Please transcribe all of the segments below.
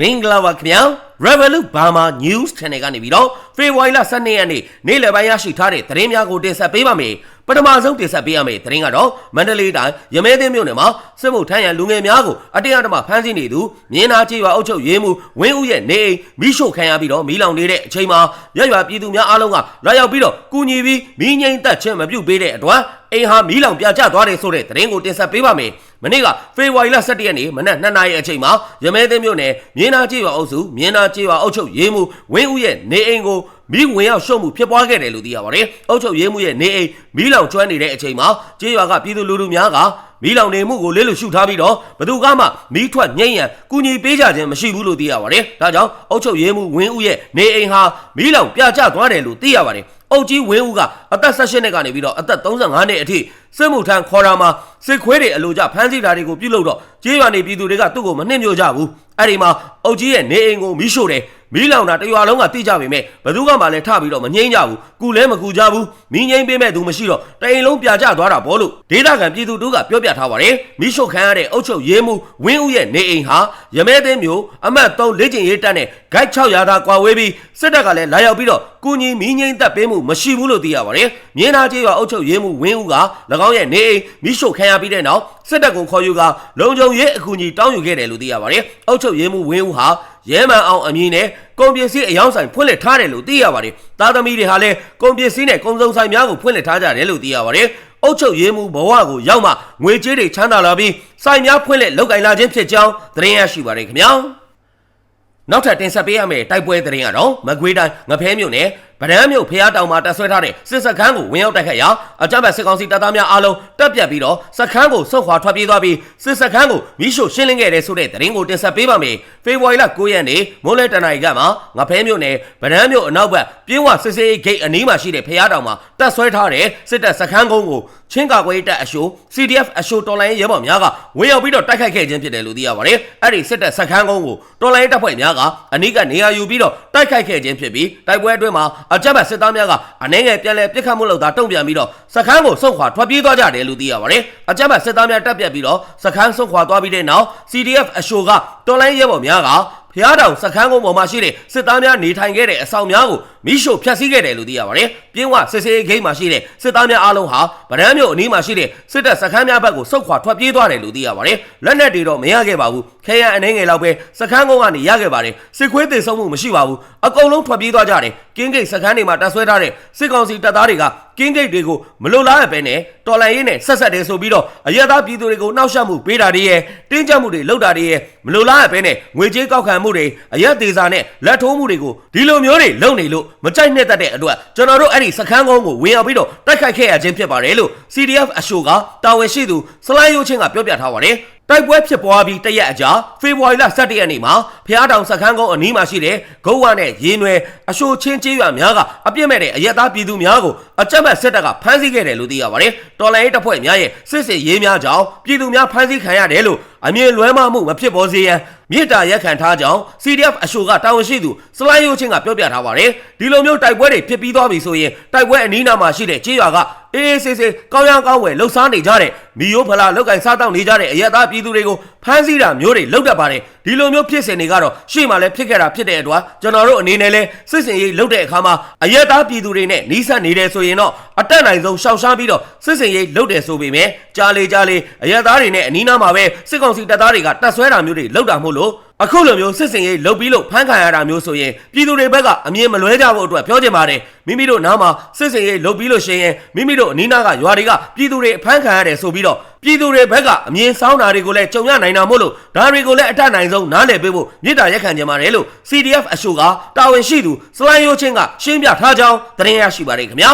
မင်္ဂလာပါခင်ဗျာ Revolut Burma News Channel ကနေပြီးတော့ဖေဖော်ဝါရီလ12ရက်နေ့နေ့လယ်ပိုင်းရရှိထားတဲ့သတင်းများကိုတင်ဆက်ပေးပါမယ်ပထမဆုံးတင်ဆက်ပေးရမယ့်သတင်းကတော့မန္တလေးတိုင်းရမဲသိမ်းမြို့နယ်မှာစစ်မှုထမ်းရန်လူငယ်များကိုအတရားဓမ္မဖမ်းဆီးနေသူမြင်းနာကြီးရွာအုပ်ချုပ်ရေးမှူးဝင်းဦးရဲ့နေအိမ်မိရှို့ခံရပြီးတော့မီးလောင်နေတဲ့အချိန်မှာရရွာပြည်သူများအားလုံးကလာရောက်ပြီးတော့ကူညီပြီးမီးငိမ့်သက်ခြင်းမပြုတ်ပေးတဲ့အတွက်အိမ်ဟာမီးလောင်ပြာကျသွားတယ်ဆိုတဲ့သတင်းကိုတင်ဆက်ပေးပါမယ် မနေ့ကဖေဖော်ဝါရီလ17ရက်နေ့မနက်2နာရီအချိန်မှာရမဲသိမ်းမြို့နယ်မြင်းနာကြီးရွာအုပ်စုမြင်းနာကြီးရွာအုပ်ချုပ်ရေးမှူးဝင်းဦးရဲ့နေအိမ်ကိုမိဝင်ရောက်ရှုံမှုဖြစ်ပွားခဲ့တယ်လို့သိရပါတယ်။အုပ်ချုပ်ရေးမှုရဲ့နေအိမ်မီးလောင်ကျွမ်းနေတဲ့အချိန်မှာကြေးရွာကပြည်သူလူထုများကမီးလောင်နေမှုကိုလေးလို့ရှုထားပြီးတော့ဘသူကမှမီးထွက်ငိမ့်ရန်ကူညီပေးကြခြင်းမရှိဘူးလို့သိရပါတယ်။ဒါကြောင့်အုပ်ချုပ်ရေးမှုဝင်းဦးရဲ့နေအိမ်ဟာမီးလောင်ပြကျသွားတယ်လို့သိရပါတယ်။ အုပ်ကြီးဝင်းဦးကအသက်16နှစ်ကနေပြီးတော့အသက်35နှစ်အထိစစ်မှုထမ်းခေါ်တာမှာစစ်ခွေးတွေအလိုကြဖမ်းဆီးတာတွေကိုပြုလုပ်တော့ကြေးရွာနေပြည်သူတွေကသူ့ကိုမနှိမ့်ညွတ်ကြဘူး။အဲ့ဒီမှာအုပ်ကြီးရဲ့နေအိမ်ကိုမီးရှို့တယ်မီးလောင်တာတရွာလုံးကသိကြပေမဲ့ဘသူကမှလည်းထပြီးတော့မငိမ့်ကြဘူးကုလဲမကူကြဘူးမီးငိမ့်ပေးမဲ့သူမရှိတော့တအိမ်လုံးပြကျသွားတာပေါ့လို့ဒေသခံပြည်သူတို့ကပြောပြထားပါတယ်မီးရှို့ခံရတဲ့အုပ်ချုပ်ရေးမှုဝင်းဦးရဲ့နေအိမ်ဟာရမဲသိမ်းမျိုးအမတ်3လက်ကျင်ရေးတက်နဲ့ဂိုက်600သာကွာဝေးပြီးစစ်တပ်ကလည်းလာရောက်ပြီးတော့ကုညီမီးငိမ့်သက်ပေးမှုမရှိဘူးလို့သိရပါတယ်မြင်းသားကျေးရွာအုပ်ချုပ်ရေးမှုဝင်းဦးက၎င်းရဲ့နေအိမ်မီးရှို့ခံရပြီးတဲ့နောက်စစ်တပ်ကိုခေါ်ယူကလုံခြုံရေးအကူအညီတောင်းယူခဲ့တယ်လို့သိရပါတယ်အုပ်ချုပ်ရေးမှုဝင်းဦးဟာ ရဲမှန်အောင်အမည်နဲ့ကုန်ပစ္စည်းအယောင်ဆိုင်ဖွင့်လှစ်ထားတယ်လို့သိရပါတယ်။သားသမီးတွေဟာလည်းကုန်ပစ္စည်းနဲ့ကုန်စုံဆိုင်များကိုဖွင့်လှစ်ထားကြတယ်လို့သိရပါတယ်။အုတ်ချုပ်ရေးမှုဘဝကိုရောက်မှငွေကြေးတွေချမ်းသာလာပြီးဆိုင်များဖွင့်လှစ်လုပ်ကင်လာခြင်းဖြစ်ကြောင်းသတင်းရရှိပါတယ်ခင်ဗျာ။နောက်ထပ်တင်ဆက်ပေးရမယ့်တိုက်ပွဲသတင်းကတော့မကွေးတိုင်းငဖဲမြို့နယ် ဗဒန်းမြို့ဖျားတောင်မှာတက်ဆွဲထားတဲ့စစ်စခန်းကိုဝင်ရောက်တိုက်ခတ်ရာအကြမ်းဖက်စစ်ကောင်စီတပ်သားများအားလုံးတပ်ပြတ်ပြီးတော့စခန်းကိုဆုတ်ခွာထွက်ပြေးသွားပြီးစစ်စခန်းကိုမိရှို့ရှင်းလင်းခဲ့တဲ့ဆိုတဲ့သတင်းကိုတင်ဆက်ပေးပါမယ်။ဖေဖော်ဝါရီလ9ရက်နေ့မိုးလဲတနင်္လာရီကမှငဖဲမြို့နယ်ဗဒန်းမြို့အနောက်ဘက်ပြင်းဝစစ်စေးဂိတ်အနီးမှာရှိတဲ့ဖျားတောင်မှာတက်ဆွဲထားတဲ့စစ်တပ်စခန်းကုန်းကိုချင်းကာကွယ်တပ်အရှိုး CDF အရှိုးတော်လိုင်းရဲဘော်များကဝင်ရောက်ပြီးတော့တိုက်ခိုက်ခဲ့ခြင်းဖြစ်တယ်လို့သိရပါတယ်။အဲ့ဒီစစ်တပ်စခန်းကုန်းကိုတော်လိုင်းတပ်ဖွဲ့များကအနီးကနေရာယူပြီးတော့တိုက်ခိုက်ခဲ့ခြင်းဖြစ်ပြီးတိုက်ပွဲအတွင်းမှာအကြမ်းဖက်စစ်သားများကအနှဲငယ်ပြန်လဲပြစ်ခတ်မှုလုပ်တာတုံ့ပြန်ပြီးတော့စခန်းကိုဆုတ်ခွာထွက်ပြေးသွားကြတယ်လို့သိရပါတယ်။အကြမ်းဖက်စစ်သားများတပ်ပြတ်ပြီးတော့စခန်းဆုတ်ခွာသွားပြီးတဲ့နောက် CDF အရှိုးကတော်လိုင်းရဲဘော်များကဖျားတောင်စခန်းကုန်းပေါ်မှာရှိတဲ့စစ်သားများနေထိုင်ခဲ့တဲ့အဆောင်များကိုမိရှို့ဖျက်ဆီးခဲ့တယ်လို့သိရပါတယ်။ပြင်းဝစစ်စေးဂိမ်းမှာရှိတဲ့စစ်သားများအားလုံးဟာဗရန်မြို့အနီးမှာရှိတဲ့စစ်တပ်စခန်းများဘက်ကိုစုခွာထွက်ပြေးသွားတယ်လို့သိရပါတယ်။လက်နက်တွေတော့မရခဲ့ပါဘူး။ ခဲရန်အနေငယ်လောက်ပဲစခန်းကုန်းကနေရခဲ့ပါတယ်။စစ်ခွေးတေဆုံးမှုမရှိပါဘူး။အကုန်လုံးထွက်ပြေးသွားကြတယ်။ကင်းဂိတ်စခန်းတွေမှာတပ်ဆွဲထားတဲ့စစ်ကောင်စီတပ်သားတွေကကင်းဂိတ်တွေကိုမလိုလားတဲ့ပဲနဲ့တော်လန်ရေးနဲ့ဆက်ဆက်တယ်ဆိုပြီးတော့အရသာပြည်သူတွေကိုနှောက်ယှက်မှုပေးတာတွေရဲ့တင်းကျပ်မှုတွေလုပ်တာတွေရဲ့မလိုလားတဲ့ပဲနဲ့ငွေကြေးကောက်ခံမှုတွေအရက်သေးစာနဲ့လက်ထိုးမှုတွေကိုဒီလိုမျိုးတွေလုပ်နေလို့မကြိုက်နှစ်သက်တဲ့အတွက်ကျွန်တော်တို့အဲ့ဒီစခန်းကုန်းကိုဝင်ရောက်ပြီးတော့တိုက်ခိုက်ခဲ့ရခြင်းဖြစ်ပါတယ်လို့ CDF အရှိုကတာဝန်ရှိသူစလိုင်းယိုချင်းကပြောပြထားပါတယ် တိုက်ပွဲဖြစ်ပွားပြီးတရက်အကြာဖေဖော်ဝါရီလ17ရက်နေ့မှာဖျားတောင်စခန်းကုန်းအနီးမှာရှိတဲ့ဂုတ်ဝနဲ့ရင်းနွယ်အရှိုချင်းကျေးရွာများကအပြစ်မဲ့တဲ့အရက်သားပြည်သူများကိုအကြမ်းဖက်စစ်တပ်ကဖမ်းဆီးခဲ့တယ်လို့သိရပါတယ်။တော်လိုင်းရေးတပ်ဖွဲ့များရဲ့စစ်စစ်ရေးများကြောင့်ပြည်သူများဖမ်းဆီးခံရတယ်လို့ အမြင်လွဲမှားမှုမဖြစ်ပေါ်စေရန်မြေတားရက်ခံထားကြောင်း CDF အရှိုကတာဝန်ရှိသူစလိုင်းယိုချင်းကပြောပြထားပါတယ်။ဒီလိုမျိုးတိုက်ပွဲတွေဖြစ်ပြီးသွားပြီဆိုရင်တိုက်ပွဲအနီးနားမှာရှိတဲ့ကျေးရွာကအေးအေးဆေးဆေးကောင်းရန်ကောင်းဝယ်လှုပ်ရှားနေကြတဲ့မီယိုဖလာလောက်ကင်စားတောက်နေကြတဲ့အရက်သားပြည်သူတွေကိုဖမ်းဆီးတာမျိုးတွေလုပ်တတ်ပါတယ်ဒီလိုမျိုးဖြစ်စဉ်တွေကတော့ရှေ့မှာလည်းဖြစ်ခဲ့တာဖြစ်တဲ့အတွက်ကျွန်တော်တို့အနေနဲ့လဲစစ်စင်ရေးလုပ်တဲ့အခါမှာအရက်သားပြည်သူတွေနဲ့နှီးဆက်နေတယ်ဆိုရင်တော့အတက်နိုင်ဆုံးရှောင်ရှားပြီးတော့စစ်စင်ရေးလုပ်တယ်ဆိုပေမဲ့ကြားလေကြားလေအရက်သားတွေနဲ့အနီးနားမှာပဲစစ်ကောင်စီတပ်သားတွေကတပ်ဆွဲတာမျိုးတွေလုပ်တာမို့လို့အခုလိုမျိုးစစ်စင်ရေးလုပ်ပြီးလို့ဖမ်းခံရတာမျိုးဆိုရင်ပြည်သူတွေဘက်ကအမြင်မလွဲကြဖို့အတွက်ပြောချင်ပါတယ်မိမိတို့နားမှာစစ်စင်ရေးလုပ်ပြီးလို့ရှိရင်မိမိတို့အနီးနားကရွာတွေကပြည်သူတွေအဖမ်းခံရတယ်ဆိုပြီးတော့ပြည်သူတွေဘက်ကအမြင်ဆောင်တာတွေကိုလည်းကြုံရနိုင်တာမို့လို့ဒါတွေကိုလည်းအထက်နိုင်ဆုံးနားလည်ပေးဖို့မြစ်တာရက်ခံကြပါတယ်လို့ CDF အရှိုကတာဝန်ရှိသူစလိုင်းယိုချင်းကရှင်းပြထားကြောင်းသတင်းရရှိပါတယ်ခင်ဗျာ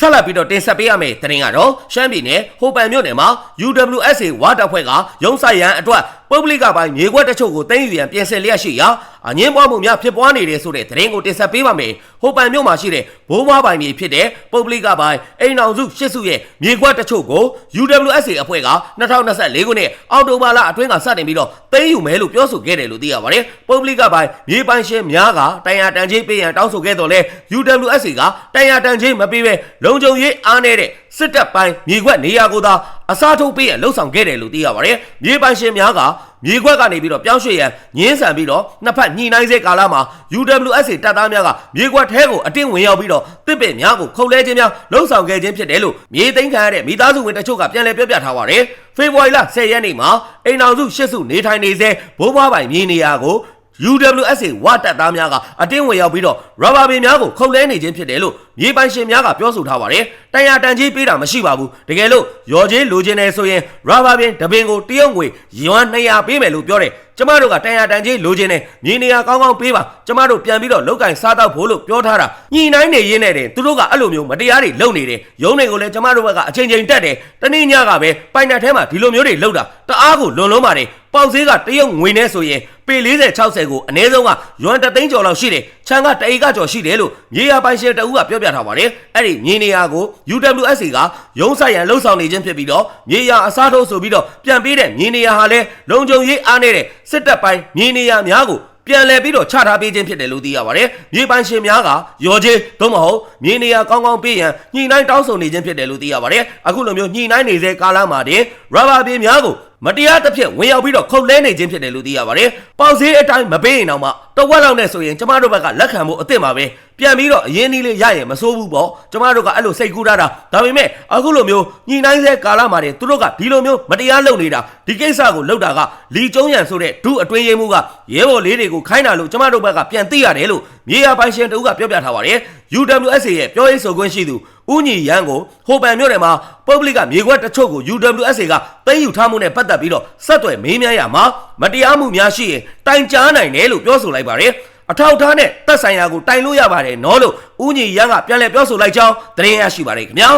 ဆက်လက်ပြီးတော့တင်ဆက်ပေးရမယ့်သတင်းကတော့ရှမ်းပြည်နယ်ဟိုပန်မြို့နယ်မှာ UWSA ဝါတပ်ဖွဲ့ကရုံးဆိုင်ရန်အတွက်ပုဂ္ဂလိကပိုင်းမြေခွက်တချို့ကိုတင်းယူရန်ပြင်ဆင်လျက်ရှိရာ အငင်းပွားမှုများဖြစ်ပွားနေတယ်ဆိုတဲ့သတင်းကိုတင်ဆက်ပေးပါမယ်။ဟိုပန်မြို့မှာရှိတဲ့ဘိုးဘွားပိုင်မြေဖြစ်တဲ့ပုဂ္ဂလိကပိုင်းအိမ်အောင်စုရှစ်စုရဲ့မြေခွက်တချို့ကို UWSA အဖွဲ့က2024ခုနှစ်အောက်တိုဘာလအတွင်းကစတင်ပြီးတော့တင်းယူမယ်လို့ပြောဆိုခဲ့တယ်လို့သိရပါတယ်။ပုဂ္ဂလိကပိုင်းမြေပိုင်ရှင်များကတန်ရာတန်ကြီးပေးရန်တောင်းဆိုခဲ့တော့လဲ UWSA ကတန်ရာတန်ကြီးမပေးဘဲလုံခြုံရေးအားနည်းတဲ့စစ်တပ်ပိုင်းမြေခွက်နေရာကိုသာအစားထိုးပေးရလှုပ်ဆောင်ခဲ့တယ်လို့သိရပါတယ်မြေပိုင်ရှင်များကမြေခွက်ကနေပြီးတော့ပြောင်းရွှေ့ရန်ညင်းဆန်ပြီးတော့နှစ်ဖက်ညှိနှိုင်းစေကာလမှာ UWSA တပ်သားများကမြေခွက်ထဲကိုအတင်းဝင်ရောက်ပြီးတော့တစ်ပင်များကိုခုတ်လဲခြင်းများလှုပ်ဆောင်ခဲ့ခြင်းဖြစ်တယ်လို့မြေသိမ်းခံရတဲ့မိသားစုဝင်တချို့ကပြန်လည်ပြောပြထားပါတယ်ဖေဖော်ဝါရီလ10ရက်နေ့မှာအိမ်အောင်စုရှစ်စုနေထိုင်နေစေဘိုးဘွားပိုင်မြေနေရာကို UWSA ဝတပ်သားများကအတင်းဝင်ရောက်ပြီးတော့ရဘာဘီများကိုခုတ်လဲနေခြင်းဖြစ်တယ်လို့မြေပိုင်ရှင်များကပြောဆိုထားပါတယ်။တန်ရာတန်ကြီးပေးတာမရှိပါဘူး။တကယ်လို့ရော်ကြီးလိုချင်တယ်ဆိုရင်ရဘာဘီတပင်ကိုတရုတ်ငွေယွမ်200ပေးမယ်လို့ပြောတယ်။ကျမတို့ကတန်ရာတန်ကြီးလိုချင်တယ်မြေနေရာကောင်းကောင်းပေးပါ။ကျမတို့ပြန်ပြီးတော့လောက်ကင်စားတော့ဖို့လို့ပြောထားတာ။ညှိနှိုင်းနေရင်းနဲ့တယ်သူတို့ကအဲ့လိုမျိုးမတရားတွေလုပ်နေတယ်။ရုံးတွေကိုလည်းကျမတို့ဘက်ကအချိန်ချင်းတက်တယ်။တနေ့ညကပဲပိုင်နယ်ထဲမှာဒီလိုမျိုးတွေလုပ်တာတအားကိုလွန်လုံးပါတယ်။ပေါက်ဈေးကတရုတ်ငွေနဲ့ဆိုရင် ပေ40 60ကိုအနည်းဆုံးကယွမ်တသိန်းကျော်လောက်ရှိတယ်ခြံကတအေကကျော်ရှိတယ်လို့မြေယာပိုင်ရှင်တဦးကပြောပြထားပါတယ်အဲ့ဒီမြေနေရာကို UWSA ကရုံးဆိုင်ရန်လှုပ်ဆောင်နေခြင်းဖြစ်ပြီးတော့မြေယာအစားထိုးဆိုပြီးတော့ပြန်ပေးတဲ့မြေနေရာဟာလည်းလုံခြုံရေးအားနေတဲ့စစ်တပ်ပိုင်းမြေနေရာများကိုပြန်လည်ပြီးတော့ချထားပေးခြင်းဖြစ်တယ်လို့သိရပါတယ်။မြေပိုင်ရှင်များကရော်ချေသို့မဟုတ်မြေနေရာကောင်းကောင်းပေးရန်ညှိနှိုင်းတောင်းဆိုနေခြင်းဖြစ်တယ်လို့သိရပါတယ်။အခုလိုမျိုးညှိနှိုင်းနေတဲ့ကာလမှာတင်ရဘာပြေများကို မတရားတစ်ဖြစ်ဝင်ရောက်ပြီးတော့ခုတ်လဲနေခြင်းဖြစ်တယ်လို့သိရပါတယ်။ပေါက်ဈေးအတိုင်းမပေးရင်တော့မှတဝက်လောက်နဲ့ဆိုရင်ကျမတို့ဘက်ကလက်ခံဖို့အသင့်ပါပဲ။ပြန်ပြီးတော့အရင်နည်းလေးရရင်မစိုးဘူးပေါ့။ကျမတို့ကအဲ့လိုစိတ်ကူးထားတာ။ဒါပေမဲ့အခုလိုမျိုးညှိနှိုင်းဆဲကာလမှာတင်သူတို့ကဒီလိုမျိုးမတရားလုပ်နေတာဒီကိစ္စကိုလုပ်တာကလီကျုံးရန်ဆိုတဲ့ဒုအတွင်းရေးမှုကရဲဘော်လေးတွေကိုခိုင်းတာလို့ကျမတို့ဘက်ကပြန်သိရတယ်လို့မြေယာပိုင်ရှင်တဦးကပြောပြထားပါတယ်။ UWSA ရဲ့ပြောရေးဆိုခွင့်ရှိသူ ဦးညီရန်ကိုဟိုပန်မြို့နယ်မှာပုဂ္ဂလိကမြေခွက်တချို့ကို UWSA ကသိမ်းယူထားမှုနဲ့ပတ်သက်ပြီးတော့ဆက်သွယ်မေးမြန်းရမှာမတရားမှုများရှိရင်တိုင်ကြားနိုင်တယ်လို့ပြောဆိုလိုက်ပါတယ်အထောက်အထားနဲ့တက်ဆိုင်ရာကိုတိုင်လို့ရပါတယ်နော်လို့ဦးညီရန်ကပြန်လည်ပြောဆိုလိုက်ကြောင်းသတင်းရရှိပါတယ်ခင်ဗျာ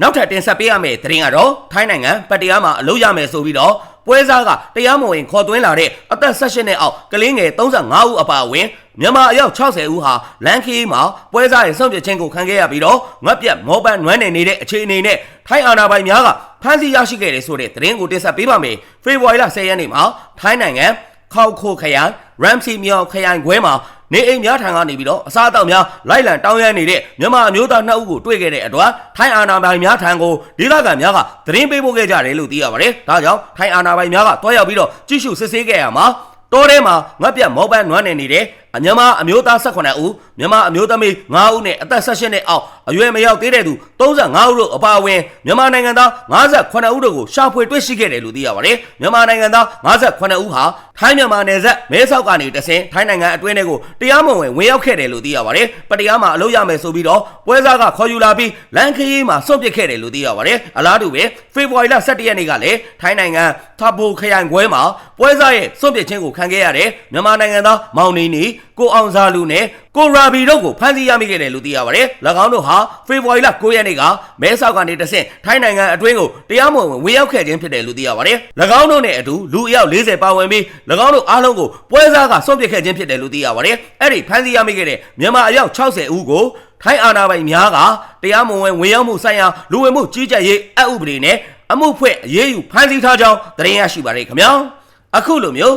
နောက်ထပ်တင်ဆက်ပေးရမယ့်သတင်းကတော့ထိုင်းနိုင်ငံပတ္တရားမှာအလုပ်ရမယ်ဆိုပြီးတော့ပွဲစားကတရားမဝင်ခေါ်သွင်းလာတဲ့အသက်16နှစ်အောက်ကလေးငယ်35ဦးအပါအဝင် မြန်မာအယောက်60ဦးဟာလန်ခီမှာပွဲစားရဲ့ဆုံးဖြတ်ခြင်းကိုခံခဲ့ရပြီးတော့ငတ်ပြတ်မောပန်းနွမ်းနယ်နေတဲ့အခြေအနေနဲ့ထိုင်းအာဏာပိုင်များကဖမ်းဆီးရရှိခဲ့တယ်ဆိုတဲ့သတင်းကိုတင်ဆက်ပေးပါမယ်။ဖေဖော်ဝါရီလ10ရက်နေ့မှာထိုင်းနိုင်ငံခောက်ခိုခရိုင် Ramsey မြောက်ခရိုင်ခွဲမှာနေအိမ်များထံကနေပြီးတော့အစားအသောက်များလိုက်လံတောင်းရမ်းနေတဲ့မြန်မာအမျိုးသားနှစ်ဦးကိုတွေ့ခဲ့တဲ့အတွက်ထိုင်းအာဏာပိုင်များထံကိုဒေသခံများကသတင်းပေးပို့ခဲ့ကြတယ်လို့သိရပါတယ်။ဒါကြောင့်ထိုင်းအာဏာပိုင်များကတွားရောက်ပြီးတော့ကြည့်ရှုစစ်ဆေးခဲ့ရမှာတောထဲမှာငတ်ပြတ်မောပန်းနွမ်းနေနေတဲ့ အမြန်မာအမျိုးသား18ဦးမြန်မာအမျိုးသမီး9ဦးနဲ့အသက်18နှစ်အောက်အရွယ်မရောက်သေးတဲ့သူ35ဦးတို့အပါအဝင်မြန်မာနိုင်ငံသား58ဦးတို့ကိုရှာဖွေတွေ့ရှိခဲ့တယ်လို့သိရပါတယ်မြန်မာနိုင်ငံသား58ဦးဟာထိုင်းမြန်မာနယ်စပ်မဲဆောက်ကနေတဆင်ထိုင်းနိုင်ငံအတွင်းထဲကိုတရားမဝင်ဝင်ရောက်ခဲ့တယ်လို့သိရပါတယ်ပတရားမှာအလုပ်ရမယ်ဆိုပြီးတော့ပွဲစားကခေါ်ယူလာပြီးလန်ခရီးမှာစွန့်ပစ်ခဲ့တယ်လို့သိရပါတယ်အလားတူပဲဖေဖော်ဝါရီလ17ရက်နေ့ကလည်းထိုင်းနိုင်ငံထပ်ပိုခရိုင်ခွဲမှာပွဲစားရဲ့စွန့်ပစ်ခြင်းကိုခံခဲ့ရတဲ့မြန်မာနိုင်ငံသားမောင်နေနီကိုအောင်စာလူနဲ့ကိုရာဘီတို့ကိုဖမ်းဆီးရမိခဲ့တယ်လို့သိရပါတယ်။၎င်းတို့ဟာဖေဖော်ဝါရီလ9ရက်နေ့ကမဲဆောက်ကနေတဆင့်ထိုင်းနိုင်ငံအတွင်းကိုတရားမဝင်ဝင်ရောက်ခဲ့ခြင်းဖြစ်တယ်လို့သိရပါတယ်။၎င်းတို့နဲ့အတူလူအယောက်40ပါဝင်ပြီး၎င်းတို့အားလုံးကိုပွဲစားကစွန့်ပစ်ခဲ့ခြင်းဖြစ်တယ်လို့သိရပါတယ်။အဲ့ဒီဖမ်းဆီးရမိခဲ့တဲ့မြန်မာအယောက်60ဦးကိုထိုင်းအာဏာပိုင်များကတရားမဝင်ဝင်ရောက်မှုဆိုင်ရာလူဝင်မှုကြီးကြပ်ရေးအဥပဒေနဲ့အမှုဖွဲ့အရေးယူဖမ်းဆီးထားကြောင်းသတင်းရရှိပါတယ်ခင်ဗျာ။အခုလိုမျိုး